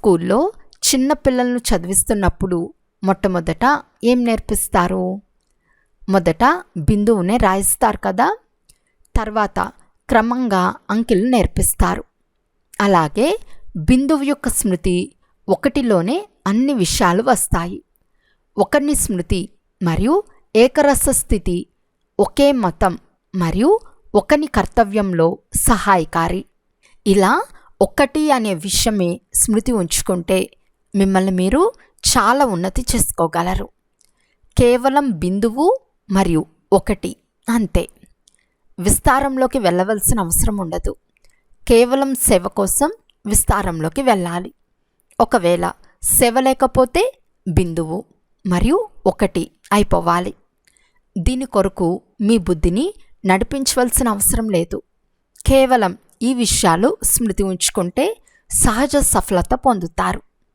స్కూల్లో చిన్న పిల్లలను చదివిస్తున్నప్పుడు మొట్టమొదట ఏం నేర్పిస్తారు? మొదట బిందువునే రాయిస్తారు కదా? తర్వాత క్రమంగా అంకెలు నేర్పిస్తారు. అలాగే బిందువు యొక్క స్మృతి ఒకటిలోనే అన్ని విషయాలు వస్తాయి. ఒకరిని స్మృతి మరియు ఏకరస స్థితి ఒకే మతం మరియు ఒకని కర్తవ్యంలో సహాయకారి. ఇలా ఒక్కటి అనే విషయమే స్మృతి ఉంచుకుంటే మిమ్మల్ని మీరు చాలా ఉన్నతి చేసుకోగలరు. కేవలం బిందువు మరియు ఒకటి అంతే. విస్తారంలోకి వెళ్ళవలసిన అవసరం ఉండదు. కేవలం సేవ కోసం విస్తారంలోకి వెళ్ళాలి. ఒకవేళ సేవ లేకపోతే బిందువు మరియు ఒకటి అయిపోవాలి. దీని కొరకు మీ బుద్ధిని నడిపించవలసిన అవసరం లేదు. కేవలం ఈ విషయాలు స్మృతి ఉంచుకుంటే సహజ సఫలత పొందుతారు.